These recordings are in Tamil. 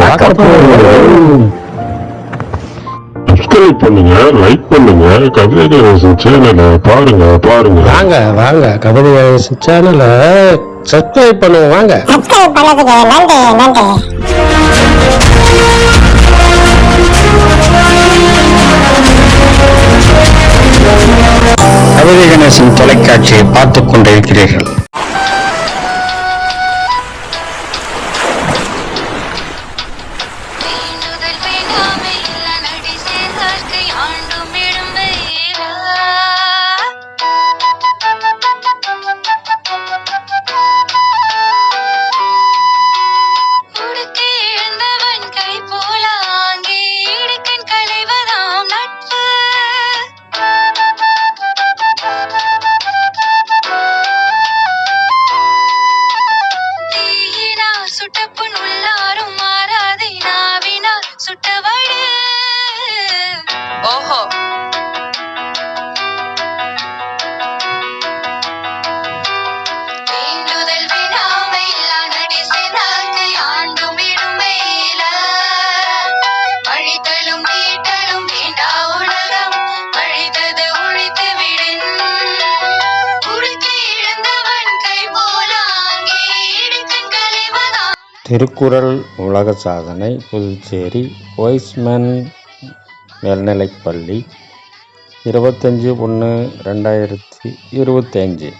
பார்க்க போறீங்க சப்ஸ்கிரைப் பண்ணுங்க லைக் பண்ணுங்க கவிதை கணேசன் சேனலை பாருங்க பாருங்க வாங்க வாங்க கபடி சேனலை சப்ஸ்கிரைப் பண்ணுவோம் வாங்க சப்ஸ்கிரைப் பண்ணதுக்கு நன்றி நன்றி கவிதை கணேசன் தொலைக்காட்சியை பார்த்துக் கொண்டிருக்கிறீர்கள். திருக்குறள் உலக சாதனை புதுச்சேரி ஒய்ஸ்மேன் மேல்நிலைப்பள்ளி இருபத்தஞ்சி ஒன்று ரெண்டாயிரத்தி இருபத்தஞ்சு.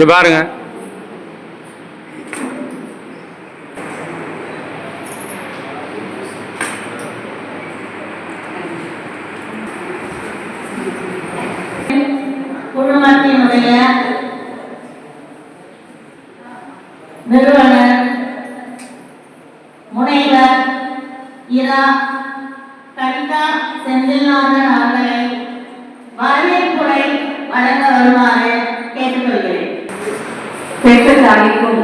இங்க பாருங்க. குழுமத்தினுடைய நிறுவனர். முனைவர். இரா. கனிதா செந்தில்நாதன் அவர்களை வரவேற்புரை வழங்க வருமாறு கேட்டுக்கொள்கிறேன். பெற்ற தாய்க்கும்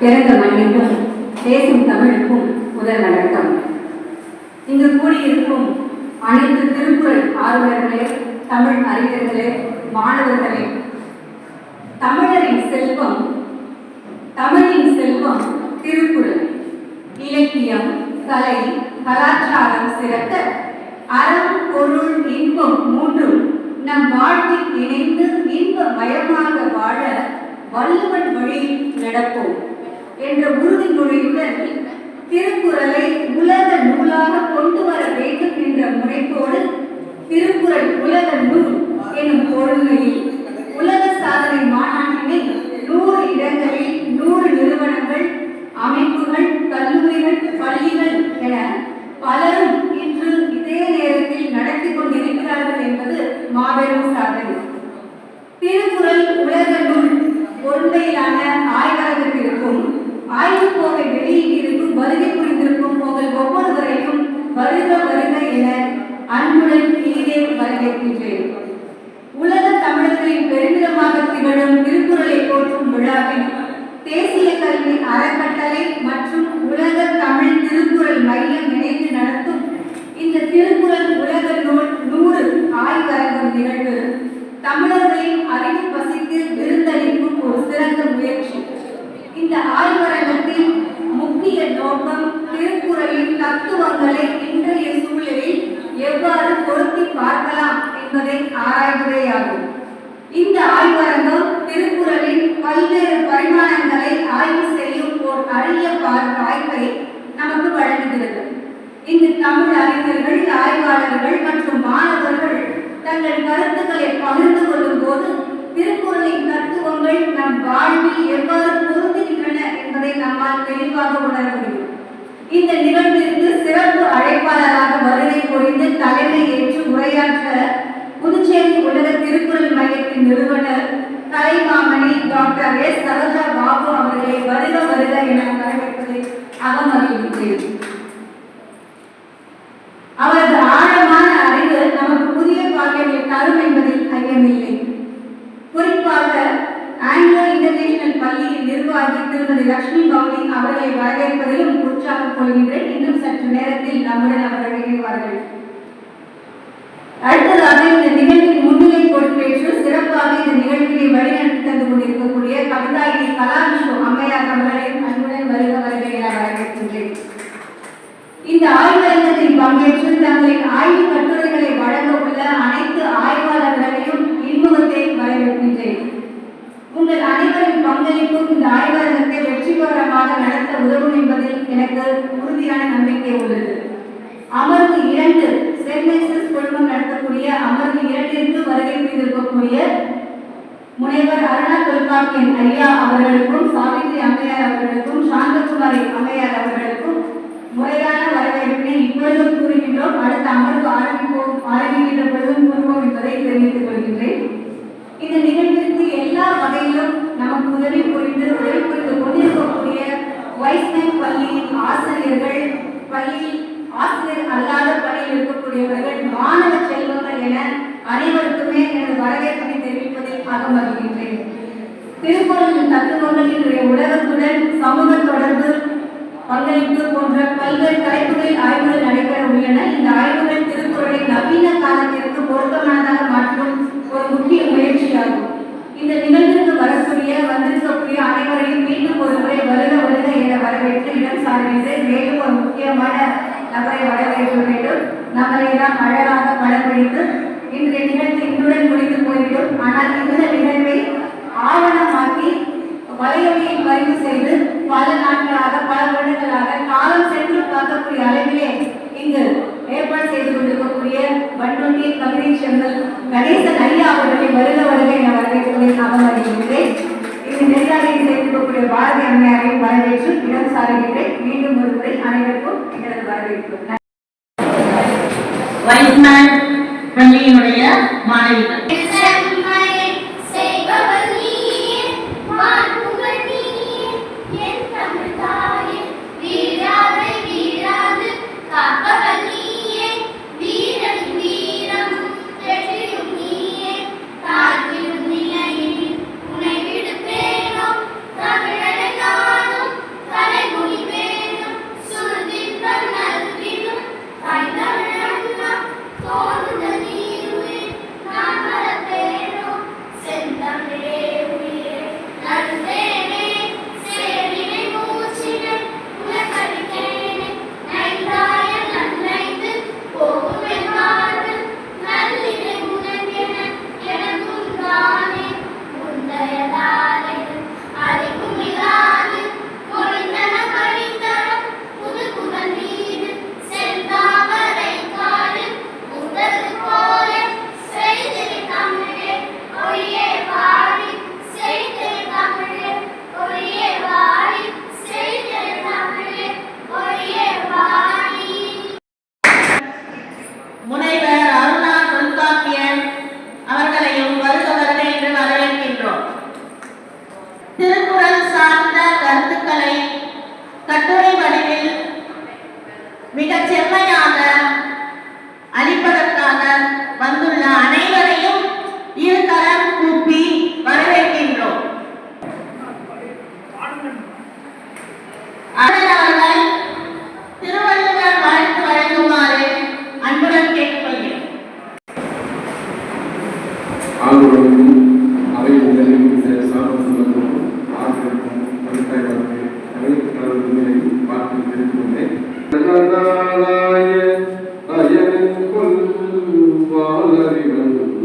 பிறந்த மண்ணுக்கும் பேசும் தமிழுக்கும் முதல் வணக்கம். இங்கு கூடியிருக்கும் அனைத்து திருக்குறள் ஆர்வலர்களே தமிழ் அறிஞர்களே மாணவர்களே தமிழரின் செல்வம் தமிழின் செல்வம் திருக்குறள். இலக்கியம் கலை கலாச்சாரம் சிறக்க அறம் பொருள் இன்பம் மூன்றும் நம் வாழ்வில் இணைந்து இன்ப மயமாக வாழ வள்ளுவன் வழியில் நடப்போம் என்ற உறுதிமொழியுடன் திருக்குறளை உலக நூலாக கொண்டு வர வேண்டும் என்ற முனைப்போடு திருக்குறள் உலக நூல் எனும் கொள்கையில் உலக சாதனை மாநாட்டினை நூறு இடங்களில் நூறு நிறுவனங்கள் அமைப்புகள் கல்லூரிகள் பள்ளிகள் என பலரும் இன்று இதே நேரத்தில் நடத்தி கொண்டிருக்கிறார்கள் என்பது மாபெரும் சாதனை. திருக்குறள் உலக நூல் பொறுமையில் ஆய்வகத்திற்கும் ஆய்வு கோவை வெளியிட்டிருக்கும் வருகை புரிந்திருக்கும் உங்கள் ஒவ்வொருவரையும் வருக வருக என அன்புடன் இனிதே வரவேற்கின்றேன் உலக தமிழர்களின் பெருமிதமாக திகழும் திருக்குறளை போற்றும் விழாவில் தேசிய கல்வி அறக்கட்டளை மற்றும் உலக தமிழ் திருக்குறள் மையம் இணைந்து நடத்தும் இந்த திருக்குறள் உலக நூல் நூறு ஆய்வரங்கம் நிகழ்வு தமிழர்களின் அறிவு பசிக்கு விருந்தளிக்கும் ஒரு சிறந்த முயற்சி இந்த ஆய்வரங்கத்தின் முக்கிய நோக்கம் திருக்குறளின் தத்துவங்களை இன்றைய சூழலில் எவ்வாறு பொருத்தி பார்க்கலாம் என்பதை ஆராய்வதேயாகும். இந்த ஆய்வரங்கம் திருக்குறளின் பல்வேறு பரிமாணங்களை ஆய்வு செய்யும் ஓர் அரிய வாய்ப்பை நமக்கு வழங்குகிறது. இங்கு தமிழ் அறிஞர்கள் ஆய்வாளர்கள் மற்றும் மாணவர்கள் தங்கள் கருத்துக்களை பகிர்ந்து கொள்ளும் போது திருக்குறளின் தத்துவங்கள் நம் வாழ்வில் எவ்வாறு பொருந்துகின்றன என்பதை நம்மால் தெளிவாக உணர முடியும் இந்த நிகழ்விற்கு சிறப்பு அழைப்பாளராக வருகை அவர்களுக்கும் சாவித்ரி அம்மையார் அவர்களுக்கும் சாந்தகுமாரி அம்மையார் அவர்களுக்கும் முறையான வரவேற்பினை இப்பொழுது கூறுகின்றோம். அடுத்த அமர்வு ஆரம்பிப்போம் ஆரம்பிக்கின்ற பொழுதும் கூறுவோம் என்பதை தெரிவித்துக் கொள்கின்றேன். இந்த நிகழ்விற்கு எல்லா வகையிலும் நமக்கு உதவி புரிந்து உதவி புரிந்து கொண்டிருக்கக்கூடிய வைஸ்மேன் பள்ளியின் ஆசிரியர்கள் பள்ளி ஆசிரியர் அல்லாத பணியில் இருக்கக்கூடியவர்கள் மாணவ செல்வங்கள் என அனைவருக்குமே எனது வரவேற்பை தெரிவிப்பதில் அகமகிழ்கின்றேன் திருக்குறளின் தத்துவங்கள் உலகத்துடன் சமூக தொடர்பு பங்களிப்பு போன்ற பல்வேறு தலைப்புகளில் ஆய்வுகள் நடைபெற உள்ளன. இந்த ஆய்வுகள் திருக்குறளை நவீன காலத்திற்கு பொருத்தமானதாக மாற்றும் ஒரு முக்கிய முயற்சியாகும். இந்த நிகழ்விற்கு வரக்கூடிய வந்திருக்கக்கூடிய அனைவரையும் மீண்டும் ஒரு முறை வருக வருக என வரவேற்று இடம் சார்ந்து மேலும் ஒரு முக்கியமான நபரை வரவேற்க வேண்டும். நம்மளை தான் அழகாக படம் பிடித்து இன்றைய நிகழ்ச்சி இன்றுடன் முடிந்து போய்விடும். ஆனால் இந்த நிகழ்வை ஆவணம் வலையொலியை பதிவு செய்து பல நாட்களாக பல வருடங்களாக காலம் சென்று பார்க்கக்கூடிய அளவிலே இங்கு ஏற்பாடு செய்து கொண்டிருக்கக்கூடிய வண்டொண்டி கவிதை செந்தல் கணேசன் ஐயா அவர்களை வருக வருக என வரவேற்பதில் அகமதிக்கின்றேன் இந்த நெறியாளையை சேர்ந்திருக்கக்கூடிய பாரதி அம்மையாரையும் வரவேற்று இடம் சாருகின்றேன் மீண்டும் ஒரு முறை அனைவருக்கும் எங்களது வரவேற்பு. வைஸ்மேன் பள்ளியினுடைய மாணவிகள். அயனுக்குள்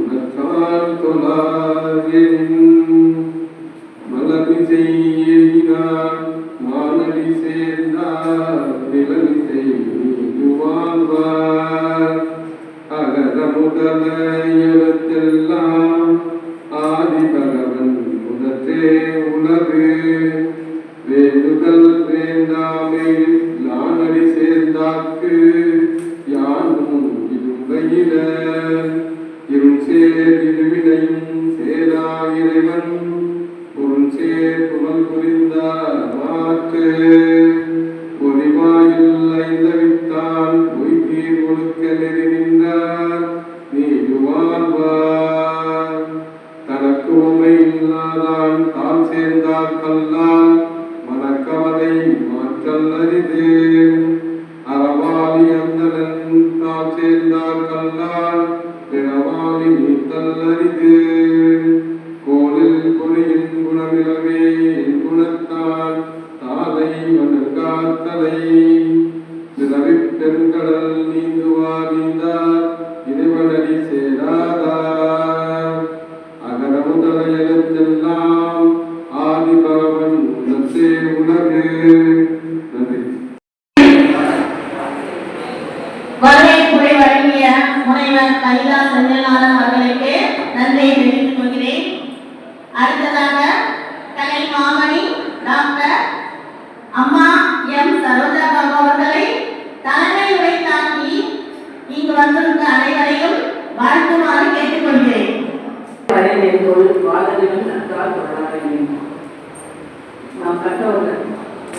கற்றவர்கள்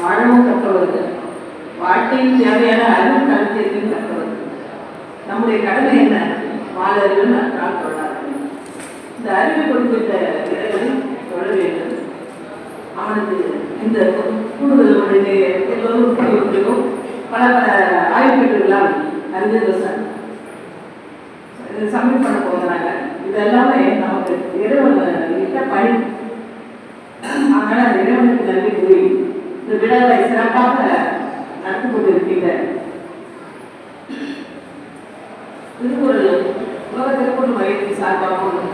வாழவும் கற்றவர்கள் வாழ்க்கையில் தேவையான அறிவு கருத்தியத்தையும் கற்றவர்கள் நம்முடைய கடமை என்ன? வாழறிவு நன்றால் கொள்ளாதேன் இந்த அறிவை கொடுக்கின்ற இறைவனை தொழ வேண்டும். அவனுக்கு இந்த கூடுதலுடைய எல்லோரும் புரியும் பல பல ஆய்வுகளால் அறிஞர்கள் சார் இது சப்மிட் பண்ண போகிறாங்க. இதெல்லாமே நமக்கு இறைவன் இட்ட பணி அதனால அந்த இறைவனுக்கு நன்றி கூறி இந்த விழாவை சிறப்பாக நடந்து கொண்டிருக்கின்ற திருக்குறள் உலக திருக்குறள் மையத்தின் சார்பாகவும்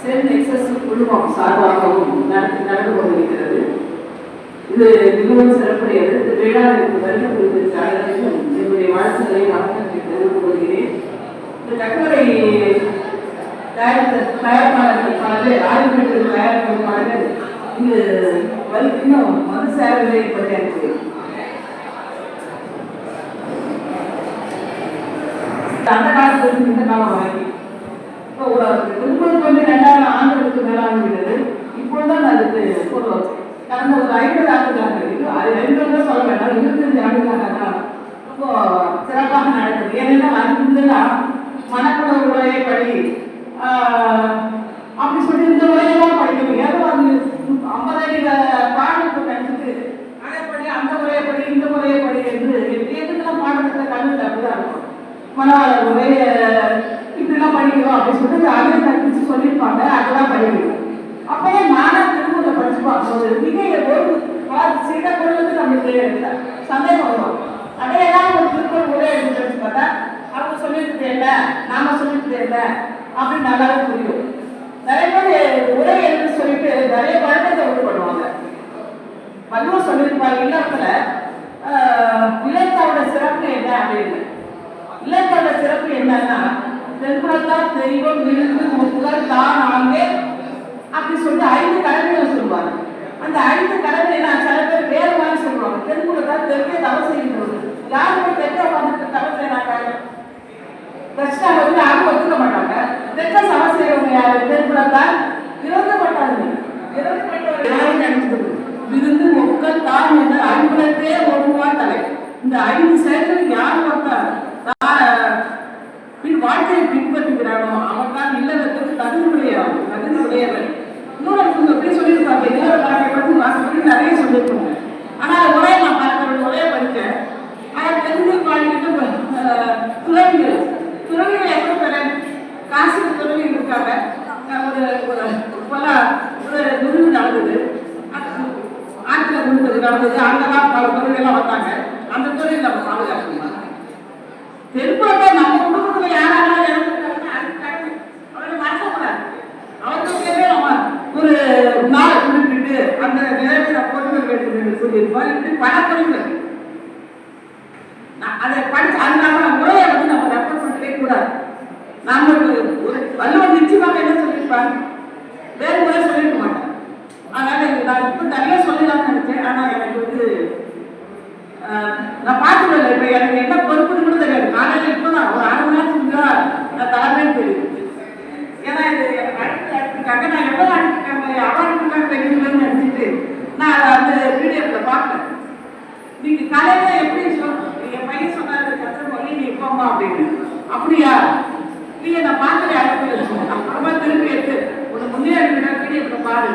சென் எக்ஸஸ் குழுமம் சார்பாகவும் நடந்து நடந்து கொண்டிருக்கிறது. இது மிகவும் சிறப்புடையது. இந்த விழாவிற்கு வருகை புரிந்திருக்க என்னுடைய வாழ்த்துக்களை வணக்கத்தை தெரிந்து கொள்கிறேன். இந்த கட்டுரை தயாரித்த தயாரிப்பாளர்கள் பல பேர் ஆய்வுகள் தயாரிப்பாளர்கள் இங்கு இன்னும் வந்து சேரவில்லை என்பதை எனக்கு அந்த காலத்திலிருந்து இந்த காலம் வரைக்கும். இப்போ திருப்பூருக்கு வந்து ரெண்டாயிரம் ஆண்டுகளுக்கு மேலாகிவிட்டது இப்பொழுதுதான் அதுக்கு கடந்த ஒரு ஐம்பது ஆண்டுகளாக இருக்கு அது ஐம்பது சொல்ல வேண்டாம். இருபத்தஞ்சு ஆண்டுகளாக ரொம்ப சிறப்பாக நடக்குது. ஏன்னா அதுக்கு முன்னெல்லாம் உரையை படி ஆஹ், அப்படி சொல்லி இந்த உரையெல்லாம் படிக்கணும் ஏதோ அது ஐம்பது அடி பாடலுக்கு நினைச்சிட்டு அதை படி அந்த முறையை படி இந்த முறையை படி என்று எதுக்கெல்லாம் பாடத்திட்ட கல்வியில் அப்படிதான் இருக்கும். மனவாள ஒரே இப்படிலாம் படிக்கணும் அப்படின்னு சொல்லிட்டு அதை கற்பிச்சு சொல்லியிருப்பாங்க அதெல்லாம் படிக்கணும் அப்பயே நானே திருமூல படிச்சு பார்க்கும்போது மிக ஒரு சில பொருளுக்கு நம்மளுக்கு சந்தேகம் வரும். அதே ஏதாவது ஒரு திருக்குறள் உரை எடுத்து படிச்சு பார்த்தா அவங்க சொல்லிட்டு இல்லை நாம சொல்லிட்டு இல்லை அப்படின்னு நல்லாவே புரியும். நிறைய பேர் உரை எழுத சொல்லிட்டு நிறைய குழந்தைங்க உண்டு பண்ணுவாங்க. வள்ளுவர் சொல்லியிருப்பாங்க இல்லத்துல இலக்காவோட சிறப்பு என்ன அப்படின்னு? இலக்கோட சிறப்பு என்னன்னா தென்புறத்தால் தெய்வம் விருந்து முப்புகள் தான் ஆங்கே அப்படி சொல்லி ஐந்து கடமைகளை சொல்லுவாங்க. அந்த ஐந்து கடமைகளை சில பேர் வேறு மாதிரி சொல்லுவாங்க தென்புறத்தால் தெற்கே தவறு செய்கிறது யாருமே தெற்கே உட்காந்துட்டு தவறு செய்யறாங்க தட்சிணா வந்து யாரும் ஒத்துக்க மாட்டாங்க தெற்க சம செய்யறவங்க யாரு தென்புறத்தால் இறந்து மாட்டாங்க இறந்து போயிட்டு யாரும் நினைச்சது விருந்து முக்கள் தான் என்ற ஐம்புலத்தே ஒருவா தலை இந்த ஐந்து செயல்கள் யார் ஒருத்தர் பின் வாழ்க்கையை பின்பற்றுகிறானோ அவன் தான் இல்லறத்துக்கு தகுதியுடையவன் தகுதியுடையவன் இன்னொரு இடத்துல எப்படி சொல்லியிருப்பாங்க இன்னொரு வாழ்க்கை பற்றி வாசிப்பு நிறைய சொல்லியிருப்பாங்க ஆனால் அது ஒரே நான் பார்க்கிற ஒரே படித்தேன் ஆனால் தெரிஞ்சு வாழ்க்கைக்கு துறவிகள் துறவிகள் எவ்வளோ பேர் காசு துறவிகள் இருக்காங்க அஹ் ஒரு ஒரு பல விருது நடந்தது. ஆற்றுல விழுந்தது நடந்தது. பல துறவிகள்லாம் வந்தாங்க. அந்த துறையில் நம்ம பாதுகாக்கணும். தெருப்பாட்டா நம்ம குடும்பத்தில் யாராலும் இறந்துட்டாங்கன்னா அதுக்கு அவரை மறக்கக்கூடாது. அவருக்கு நம்ம ஒரு நாள் குறிப்பிட்டு அந்த நிறைவேற போட்டு வேண்டும் என்று சொல்லியிருப்பார் இப்படி பல குறைகள் நான் அதை படிச்சு அதனால முறையை வந்து நம்ம ரெஃபர் பண்ணவே கூடாது நாம ஒரு வள்ளுவர் நிச்சயமாக என்ன சொல்லியிருப்பார் வேறு முறை சொல்லியிருக்க மாட்டேன் அதனால இது நான் இப்ப நிறைய சொல்லலாம்னு நினைச்சேன் ஆனா எனக்கு வந்து ஆஹ், நான் பார்க்கல இப்ப எனக்கு என்ன பொறுப்புன்னு கூட தெரியாது காலையில இப்பதான் ஒரு அரை மணி நேரத்துக்கு முன்னாடி நான் தலைமைன்னு தெரியுது ஏன்னா இது எனக்கு அடுத்து அடுத்துக்காக நான் எவ்வளவு அனுப்பிட்டாங்க அவன் அனுப்பிட்டாங்க தெரியுதுன்னு நினைச்சிட்டு நான் அதை அந்த பிடிஎஃப்ல பார்த்தேன் நீங்க காலையில எப்படி சொல் என் பையன் சொன்னாரு சத்திரமொழி நீ போமா அப்படின்னு. அப்படியா? நீங்க நான் பார்க்கல அனுப்பி அப்புறமா திருப்பி எடுத்து உன்னை முன்னே அனுப்பினா இப்படி பாரு.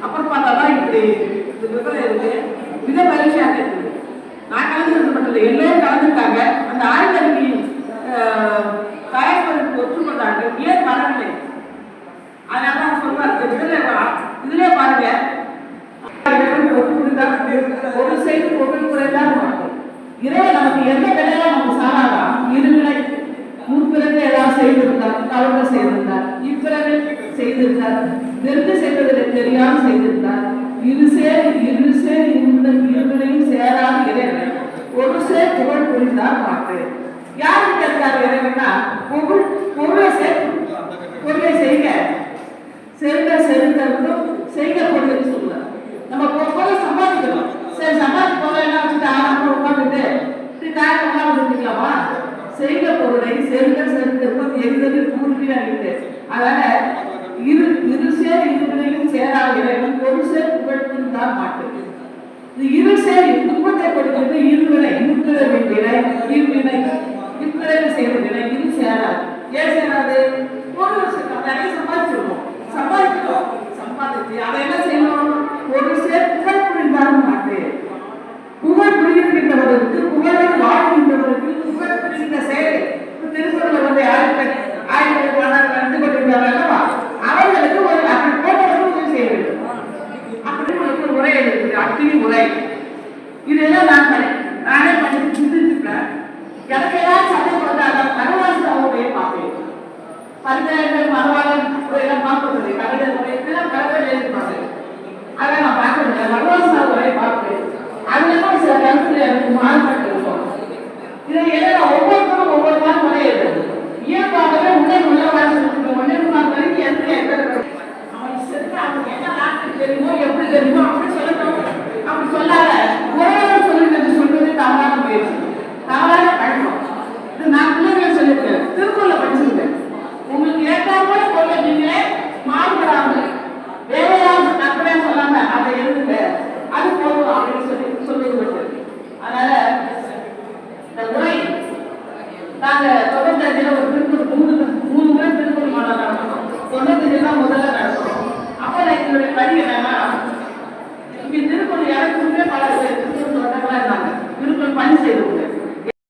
அப்புறம் பார்த்தாதான் இப்படி இந்த விவரம் இருக்கு. மிக மகிழ்ச்சியாக இருக்குது. அந்த ஆய்வறிக்கை தயாரிப்பதற்கு ஒத்துக்கொண்டாங்க. ஏன் வரவில்லை? அதனால தான் சொல்றாரு இதுல வா- இதுல பாருங்க. ஒரு செய்தி ஒரு குறைதான் மாட்டோம் இறைவன் நமக்கு எந்த வேலையெல்லாம் நமக்கு சாராதான் இருவினை முற்பிறகு ஏதாவது செய்திருந்தார் தவறு செய்திருந்தார் இப்பிறகு செய்திருந்தார் தெரிந்து செய்வதில்லை தெரியாமல் செய்திருந்தார் இரு சேர் இரு சேர் இந்த இருவினையும் சேராத இறைவன் ஒரு சேர் புகழ் புரிந்தார் மாற்று. யாருக்கு இருக்கார் இறைவன்னா புகழ் பொருளை சேர் பொருளை செய்க. செல்வ செலுத்தவும் செய்க பொருள்னு சொல்லுவார் நம்ம போக சம்பாதிக்கணும். சரி சம்பாதிக்க போகலாம் வச்சுட்டு ஆனா கூட உட்காந்துட்டு இப்படி தாய் உட்காந்து இருக்கலாமா செய்த பொருளை செருக்க செருத்தம் எரிதல் கூறுவி அழித்து அதனால இரு இரு சேர் இருவரையும் சேராக இறைவன் ஒரு சேர் புகழ்த்தும் தான் மாட்டு. இது இரு சேர் துன்பத்தை கொடுக்கிறது இருவினை முன்பிறவி வினை இருவினை முன்பிறவி செய்த வினை இரு சேராது. ஏன் சேராது? ஒரு வருஷம் சம்பாதிச்சிருக்கோம். சம்பாதிக்கிறோம். சம்பாதிச்சு அதை என்ன செய்யணும்? உண்டாக மாட்டு. புகழ் புரிகின்றவர்களுக்கு புகழோடு வாழ்கின்றவர்களுக்கு புகழ் புரிகின்ற செயல். திருக்குறள் வந்து ஆயிரத்தி ஆயிரத்தி நடந்து கொண்டிருந்தார்கள்